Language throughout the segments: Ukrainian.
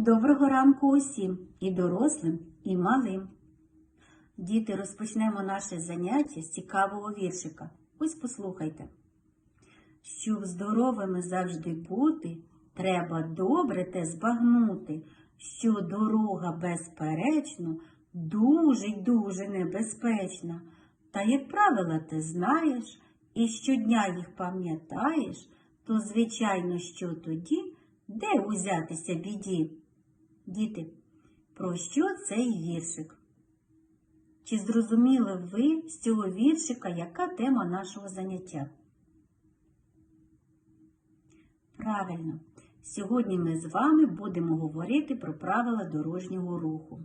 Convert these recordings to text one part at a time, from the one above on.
Доброго ранку усім, і дорослим, і малим. Діти, розпочнемо наше заняття з цікавого віршика. Ось послухайте. Щоб здоровими завжди бути, треба добре те збагнути, що дорога, безперечно, дуже й дуже небезпечна. Та як правила ти знаєш і щодня їх пам'ятаєш, то, звичайно, що тоді, де узятися біді? Діти, про що цей віршик? Чи зрозуміли ви з цього віршика, яка тема нашого заняття? Правильно, сьогодні ми з вами будемо говорити про правила дорожнього руху.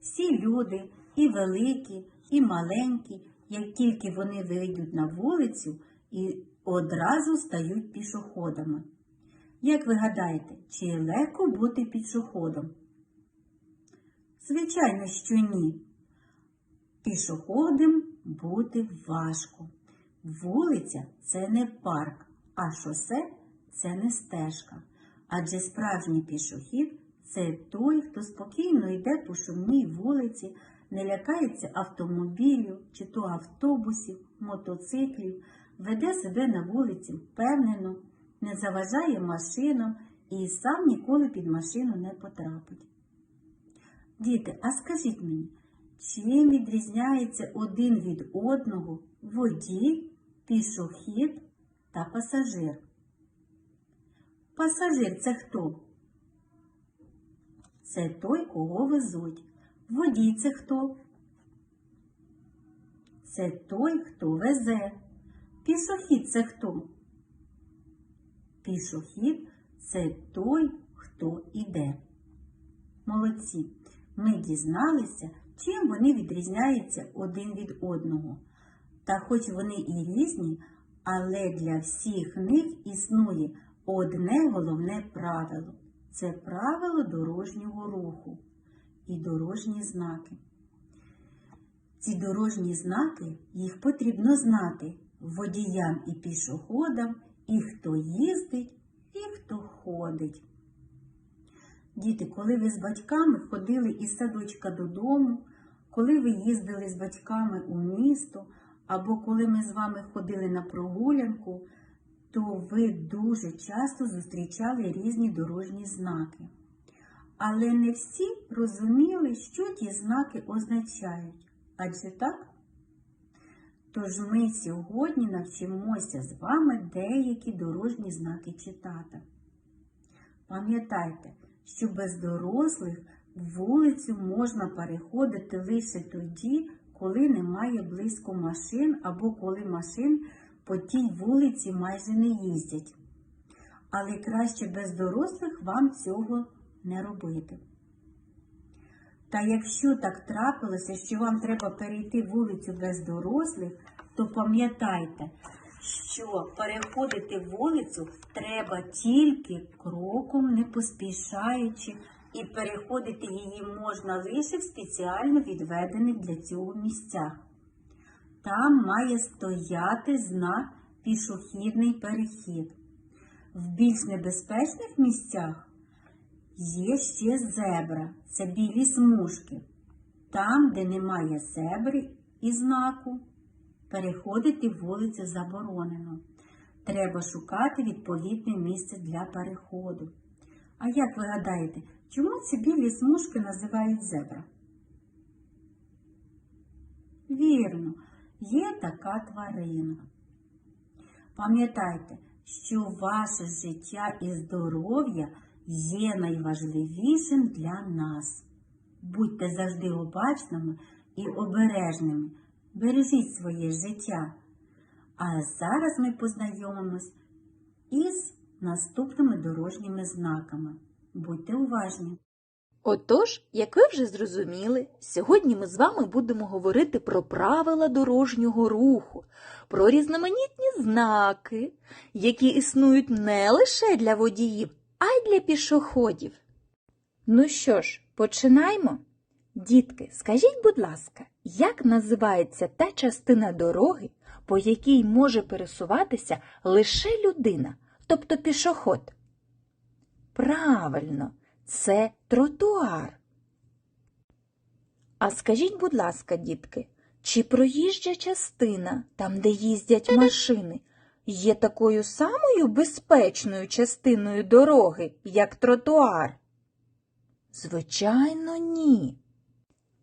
Всі люди, і великі, і маленькі, як тільки вони вийдуть на вулицю і одразу стають пішоходами. Як ви гадаєте, чи легко бути пішоходом? Звичайно, що ні. Пішоходом бути важко. Вулиця це не парк, а шосе це не стежка. Адже справжній пішохід це той, хто спокійно йде по шумній вулиці, не лякається автомобілів чи то автобусів, мотоциклів, веде себе на вулиці впевнено, не заважає машинам і сам ніколи під машину не потрапить. Діти, а скажіть мені, чим відрізняється один від одного водій, пішохід та пасажир? Пасажир це хто? Це той, кого везуть. Водій це хто? Це той, хто везе. Пішохід це хто? Пішохід це той, хто іде. Молодці. Ми дізналися, чим вони відрізняються один від одного. Та хоч вони і різні, але для всіх них існує одне головне правило це правило дорожнього руху і дорожні знаки. Ці дорожні знаки їх потрібно знати водіям і пішоходам, і хто їздить, і хто ходить. Діти, коли ви з батьками ходили із садочка додому, коли ви їздили з батьками у місто, або коли ми з вами ходили на прогулянку, то ви дуже часто зустрічали різні дорожні знаки. Але не всі розуміли, що ті знаки означають. Адже так? Тож ми сьогодні навчимося з вами деякі дорожні знаки читати. Пам'ятайте, що без дорослих вулицю можна переходити лише тоді, коли немає близько машин або коли машин по тій вулиці майже не їздять. Але краще без дорослих вам цього не робити. Та якщо так трапилося, що вам треба перейти вулицю без дорослих, то пам'ятайте, що переходити вулицю треба тільки кроком, не поспішаючи, і переходити її можна лише в спеціально відведених для цього місцях. Там має стояти знак пішохідний перехід. В більш небезпечних місцях є ще зебра, це білі смужки. Там, де немає зебри і знаку, переходити вулицю заборонено. Треба шукати відповідне місце для переходу. А як ви гадаєте, чому ці білі смужки називають зебра? Вірно, є така тварина. Пам'ятайте, що ваше життя і здоров'я є найважливішим для нас. Будьте завжди обачними і обережними. Бережіть своє життя. А зараз ми познайомимось із наступними дорожніми знаками. Будьте уважні! Отож, як ви вже зрозуміли, сьогодні ми з вами будемо говорити про правила дорожнього руху, про різноманітні знаки, які існують не лише для водіїв, а й для пішоходів. Ну що ж, починаємо? Дітки, скажіть, будь ласка, як називається та частина дороги, по якій може пересуватися лише людина, тобто пішоход? Правильно, це тротуар. А скажіть, будь ласка, дітки, чи проїжджа частина, там, де їздять машини, є такою самою безпечною частиною дороги, як тротуар? Звичайно, ні.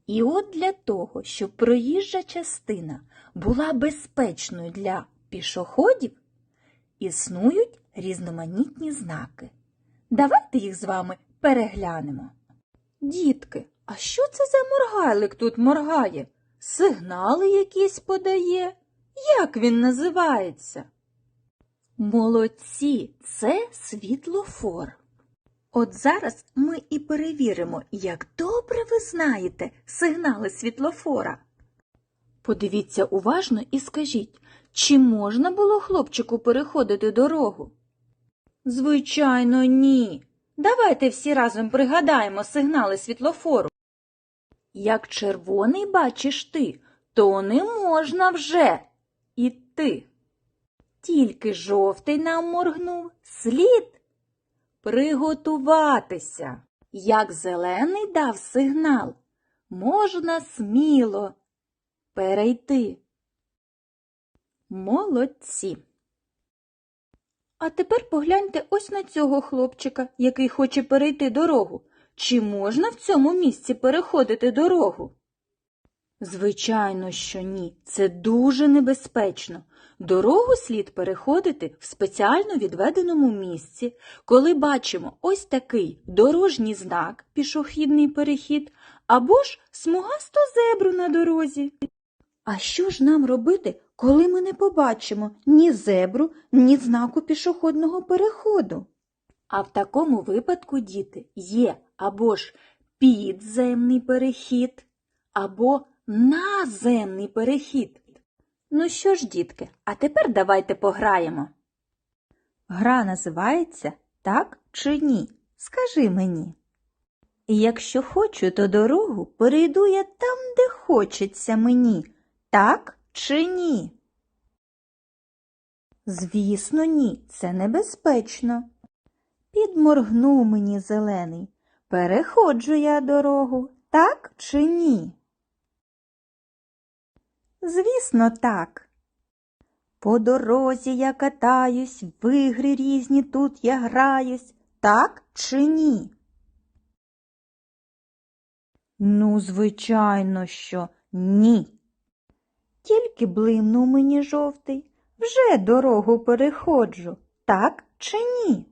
І от для того, щоб проїжджа частина була безпечною для пішоходів, існують різноманітні знаки. Давайте їх з вами переглянемо. Дітки, а що це за моргайлик тут моргає? Сигнали якісь подає? Як він називається? Молодці, це світлофор. От зараз ми і перевіримо, як добре ви знаєте сигнали світлофора. Подивіться уважно і скажіть, чи можна було хлопчику переходити дорогу? Звичайно, ні. Давайте всі разом пригадаємо сигнали світлофору. Як червоний бачиш ти, то не можна вже іти. Тільки жовтий нам моргнув слід приготуватися. Як зелений дав сигнал, можна сміло перейти. Молодці. А тепер погляньте ось на цього хлопчика, який хоче перейти дорогу. Чи можна в цьому місці переходити дорогу? Звичайно, що ні. Це дуже небезпечно. Дорогу слід переходити в спеціально відведеному місці, коли бачимо ось такий дорожній знак, пішохідний перехід, або ж смугасту зебру на дорозі. А що ж нам робити, коли ми не побачимо ні зебру, ні знаку пішохідного переходу? А в такому випадку, діти, є або ж підземний перехід, або наземний перехід. Ну що ж, дітки, а тепер давайте пограємо. Гра називається Так чи ні? Скажи мені. Якщо хочу, то дорогу перейду я там, де хочеться мені. Так чи ні? Звісно, ні, це небезпечно. Підморгнув мені зелений. Переходжу я дорогу, так чи ні? Звісно, так. По дорозі я катаюсь, в ігри різні тут я граюсь, так чи ні? Ну, звичайно, що ні. Тільки блимнув мені жовтий, вже дорогу переходжу, так чи ні?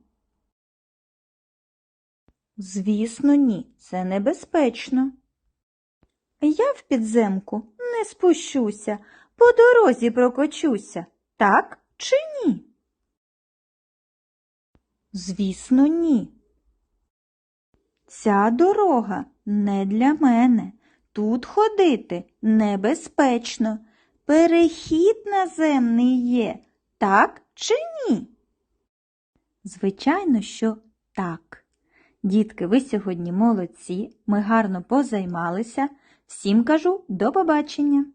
Звісно, ні, це небезпечно. Я в підземку спущуся, по дорозі прокочуся, так чи ні? Звісно, ні. Ця дорога не для мене. Тут ходити небезпечно. Перехід наземний є, так чи ні? Звичайно, що так. Дітки, ви сьогодні молодці, ми гарно позаймалися. Всім кажу до побачення!